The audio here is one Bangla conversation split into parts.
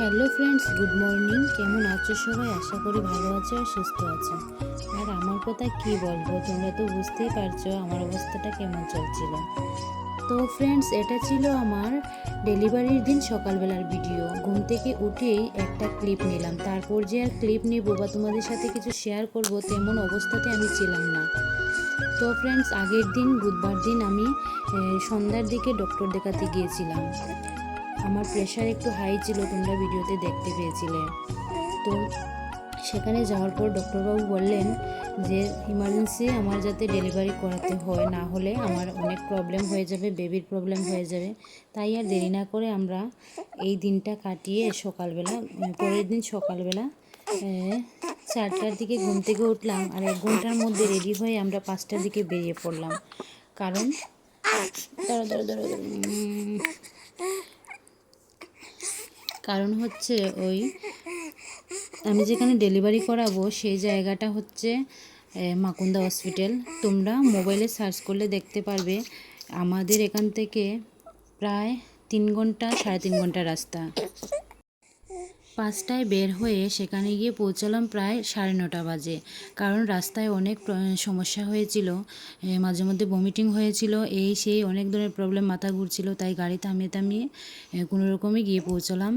Hello friends, good morning. কেমন আছো সবাই? আশা করি ভালো আছো আর সুস্থ আছো। আর আমার কথা কি বলব? তোমরা তো বুঝতেই পারছ আমার অবস্থাটা কেমন চলছিল। তো ফ্রেন্ডস, এটা ছিল আমার ডেলিভারির দিন সকালবেলার ভিডিও। ঘুম থেকে উঠেই একটা ক্লিপ নিলাম। তারপর যে আর ক্লিপ নেব বা তোমাদের সাথে কিছু শেয়ার করব, তেমন অবস্থাতে আমি ছিলাম না। তো ফ্রেন্ডস, আগের দিন, বুধবার দিন আমি সন্ধ্যার দিকে ডক্টর দেখাতে গিয়েছিলাম। আমার প্রেশার একটু হাই ছিল তোমরা ভিডিওতে দেখতে পেয়েছিলে। তো সেখানে যাওয়ার পর ডক্টরবাবু বললেন যে ইমার্জেন্সি আমার যাতে ডেলিভারি করাতে হয় না হলে আমার অনেক প্রবলেম হয়ে যাবে বেবির প্রবলেম হয়ে যাবে। তাই আর দেরি না করে আমরা এই দিনটা কাটিয়ে সকালবেলা পরের দিন সকালবেলা চারটার দিকে ঘুম থেকে উঠলাম আর এক ঘণ্টার মধ্যে রেডি হয়ে আমরা পাঁচটার দিকে বেরিয়ে পড়লাম। কারণ দাঁড়া দাঁড়া, উম, কারণ হচ্ছে ওই আমি যেখানে ডেলিভারি করাবো সেই জায়গাটা হচ্ছে মাকুন্দা হসপিটাল তোমরা মোবাইলে সার্চ করলে দেখতে পারবে, আমাদের এখান থেকে প্রায় তিন ঘণ্টা, সাড়ে তিন ঘণ্টা রাস্তা। পাঁচটায় বের হয়ে সেখানে গিয়ে পৌঁছালাম প্রায় সাড়ে নটা বাজে। কারণ রাস্তায় অনেক সমস্যা হয়েছিল মাঝে মধ্যে ভমিটিং হয়েছিল, এই সেই অনেক ধরনের প্রবলেম মাথা ঘুরছিল, তাই গাড়ি থামিয়ে থামিয়ে কোনো রকমে গিয়ে পৌঁছালাম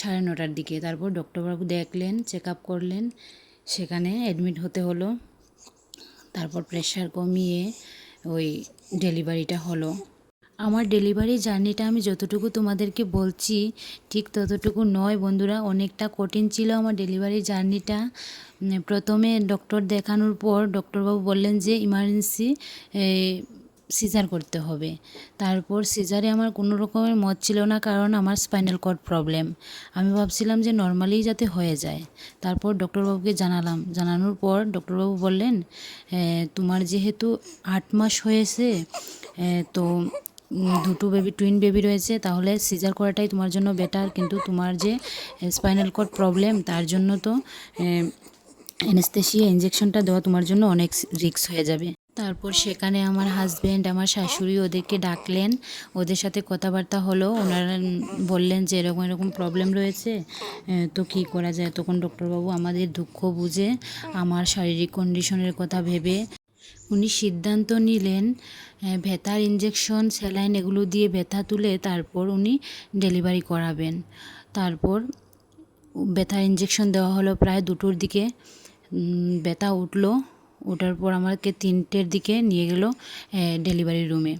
সাড়ে নটার দিকে। তারপর ডক্টরবাবু দেখলেন চেক আপ করলেন, সেখানে অ্যাডমিট হতে হলো। তারপর প্রেশার কমিয়ে ওই ডেলিভারিটা হলো। আমার ডেলিভারি জার্নিটা আমি যতটুকু তোমাদেরকে বলছি, ঠিক ততটুকু নয় বন্ধুরা, অনেকটা কঠিন ছিল আমার ডেলিভারি জার্নিটা প্রথমে ডক্টর দেখানোর পর ডক্টরবাবু বললেন যে ইমার্জেন্সি সিজার করতে হবে। তারপর সিজারে আমার কোনো রকমের মত ছিল না, কারণ আমার স্পাইনাল কর্ড প্রবলেম আমি ভাবছিলাম যে নর্মালি যাতে হয়ে যায়। তারপর ডক্টরবাবুকে জানালাম। জানানোর পর ডক্টরবাবু বললেন তোমার যেহেতু আট মাস হয়েছে তো দুটো বেবি টুইন বেবি রয়েছে, তাহলে সিজার করাটাই তোমার জন্য বেটার কিন্তু তোমার যে স্পাইনাল কর্ড প্রবলেম তার জন্য তো অ্যানেস্থেশিয়া ইঞ্জেকশনটা দেওয়া তোমার জন্য অনেক রিস্ক হয়ে যাবে। তারপর সেখানে আমার হাজব্যান্ড আমার শাশুড়ি ওদেরকে ডাকলেন। ওদের সাথে কথাবার্তা হলো। ওনারা বললেন যে, এরকম এরকম প্রবলেম রয়েছে। তো কী করা যায়? তখন ডক্টরবাবু আমাদের দুঃখ বুঝে আমার শারীরিক কন্ডিশনের কথা ভেবে উনি সিদ্ধান্ত নিলেন ভেতার ইঞ্জেকশন স্যালাইন এগুলো দিয়ে ব্যথা তুলে তারপর উনি ডেলিভারি করাবেন। তারপর ব্যথার ইঞ্জেকশন দেওয়া হলো প্রায় দুটোর দিকে। ব্যথা উঠল, ওঠার পর আমাকে তিনটের দিকে নিয়ে গেল ডেলিভারি রুমে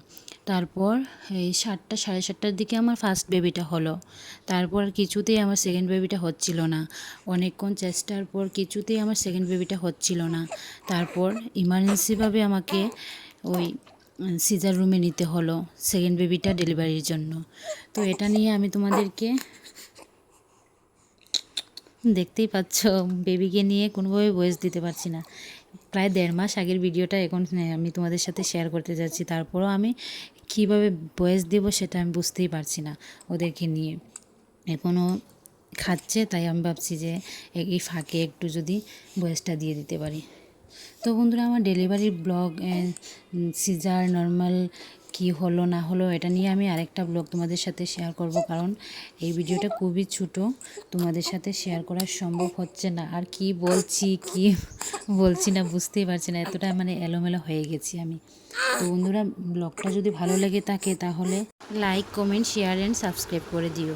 তারপর এই সাতটা, সাড়ে সাতটার দিকে আমার ফার্স্ট বেবিটা হলো। তারপর কিছুতেই আমার সেকেন্ড বেবিটা হচ্ছিল না। অনেকক্ষণ চেষ্টার পর কিছুতেই আমার সেকেন্ড বেবিটা হচ্ছিল না। তারপর ইমার্জেন্সিভাবে আমাকে ওই সিজার রুমে নিতে হলো সেকেন্ড বেবিটা ডেলিভারির জন্য। তো এটা নিয়ে আমি তোমাদেরকে দেখতেই পাচ্ছ বেবিকে নিয়ে কোনোভাবে ভয়েস দিতে পারছি না। প্রায় দেড় মাস আগের ভিডিওটা এখন আমি তোমাদের সাথে শেয়ার করতে যাচ্ছি। তারপরও আমি কীভাবে বয়স দেবো সেটা আমি বুঝতেই পারছি না ওদেরকে নিয়ে। এখনও খাচ্ছে, তাই আমি ভাবছি যে এই ফাঁকে একটু যদি বয়সটা দিয়ে দিতে পারি। তো বন্ধুরা, আমার ডেলিভারির ব্লগ সিজার নর্মাল কি হলো না হলো এটা নিয়ে আমি আরেকটা ব্লগ তোমাদের সাথে শেয়ার করব। কারণ এই ভিডিওটা খুবই ছোট, তোমাদের সাথে শেয়ার করা সম্ভব হচ্ছে না। আর কি বলছি কি বলছি না বুঝতেই পারছি না, এতটা মানে এলোমেলো হয়ে গেছি আমি। তো বন্ধুরা, ব্লগটা যদি ভালো লেগে থাকে তাহলে like comment share and subscribe করে দিও।